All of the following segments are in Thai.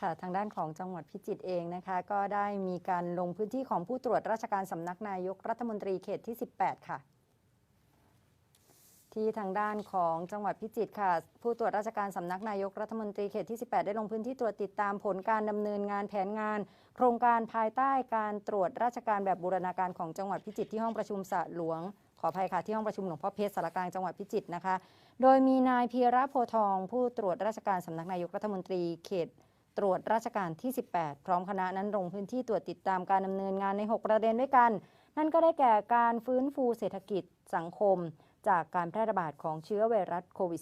ค่ะทางด้านของจังหวัดพิจิตรเองนะคะ ก็ได้มีการลงพื้นที่ของผู้ตรวจราชการสำนักนายกรัฐมนตรีเขตที่ 18 ค่ะ ที่ทางด้านของจังหวัดพิจิตรค่ะ ผู้ตรวจราชการสำนักนายกรัฐมนตรีเขตที่ 18 ได้ลงพื้นที่ตรวจติดตามผลการดำเนินงานแผนงาน โครงการภายใต้การตรวจราชการแบบบูรณาการของจังหวัดพิจิตรที่ห้องประชุมสระหลวงขออภัยค่ะที่ห้องประชุมหลวงพ่อเพชรสารกลางจังหวัดพิจิตรนะคะ โดยมีนายพีระโพทอง ผู้ตรวจราชการสำนักนายกรัฐมนตรีเขต ตรวจราชการที่ 18 พร้อมคณะนั้นลงพื้นที่ตรวจติดตามการดำเนินงานใน 6 ประเด็นด้วยกัน นั่นก็ได้แก่การฟื้นฟูเศรษฐกิจสังคม จากการแพร่ระบาดของเชื้อไวรัสโควิด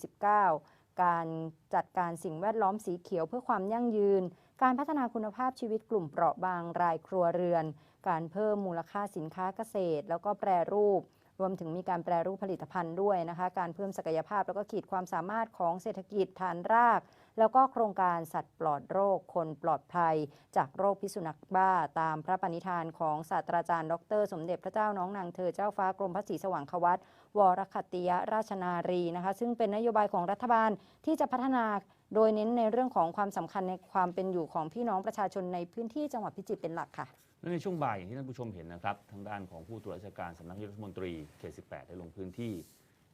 -19 การจัดการสิ่งแวดล้อมสีเขียวเพื่อความยั่งยืน การพัฒนาคุณภาพชีวิตกลุ่มเปราะบางรายครัวเรือน การเพิ่มมูลค่าสินค้าเกษตร แล้วก็แปรรูปรวมถึงมีการแปรรูปผลิตภัณฑ์ด้วยนะคะ การเพิ่มศักยภาพแล้วก็ขีดความสามารถของเศรษฐกิจฐานราก แล้วก็โครงการสัตว์ปลอดโรคคนปลอดภัย จากโรคพิษสุนัขบ้าตามพระปณิธานของศาสตราจารย์ ดร สมเด็จพระเจ้าน้องนางเธอเจ้าฟ้ากรมพระศรีสว่างควัตวรคตติยราชนารีนะคะซึ่งเป็นนโยบายของรัฐบาลที่จะพัฒนาโดยเน้นในเรื่องของความสำคัญในความเป็นอยู่ของพี่น้องประชาชนในพื้นที่จังหวัดพิจิตรเป็นหลักค่ะและในช่วงบ่ายอย่างที่ท่านผู้ชมเห็นนะครับทางด้านของผู้ตรวจราชการสำนักนายกรัฐมนตรีเขต 18 ได้ลงพื้นที่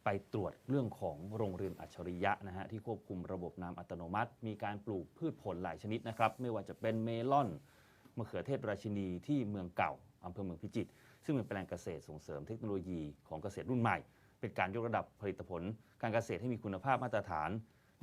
ไปตรวจเรื่องของโรงเรือนอัจฉริยะนะฮะที่ควบคุมระบบน้ำอัตโนมัติ มีการปลูกพืชผลหลายชนิดนะครับ ไม่ว่าจะเป็นเมลอนมะเขือเทศราชินีที่เมืองเก่าอำเภอเมืองพิจิตรซึ่งเป็นแปลงเกษตรส่งเสริมเทคโนโลยีของเกษตรรุ่นใหม่ เป็นการยกระดับผลิตผล การเกษตรให้มีคุณภาพมาตรฐาน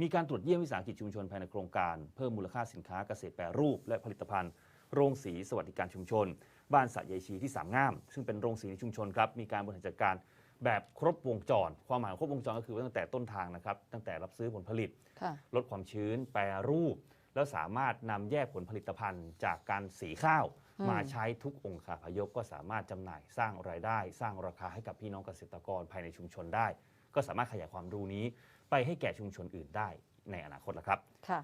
มีการตรวจเยี่ยมวิสาหกิจชุมชนภายในโครงการเพิ่มมูลค่าสินค้าเกษตรแปรรูป และผลิตภัณฑ์ โรงสีสวัสดิการชุมชน บ้านสะยายชีที่สามงาม ซึ่งเป็นโรงสีในชุมชนครับมีการบริหารจัดการ แบบครบวงจร ความหมายของครบวงจรก็คือว่าตั้งแต่ต้นทางนะครับ ตั้งแต่รับซื้อผลผลิต ค่ะลดความชื้น แปรรูป แล้วสามารถนำแยกผลผลิตภัณฑ์จากการสีข้าว อืม มาใช้ทุกองค์คาพยพก็สามารถจำหน่ายสร้างรายได้ สร้างราคาให้กับพี่น้องเกษตรกรภายในชุมชนได้ ก็สามารถขยายความรู้นี้ ไปให้แก่ชุมชนอื่นได้ในอนาคตแล้วครับ ค่ะ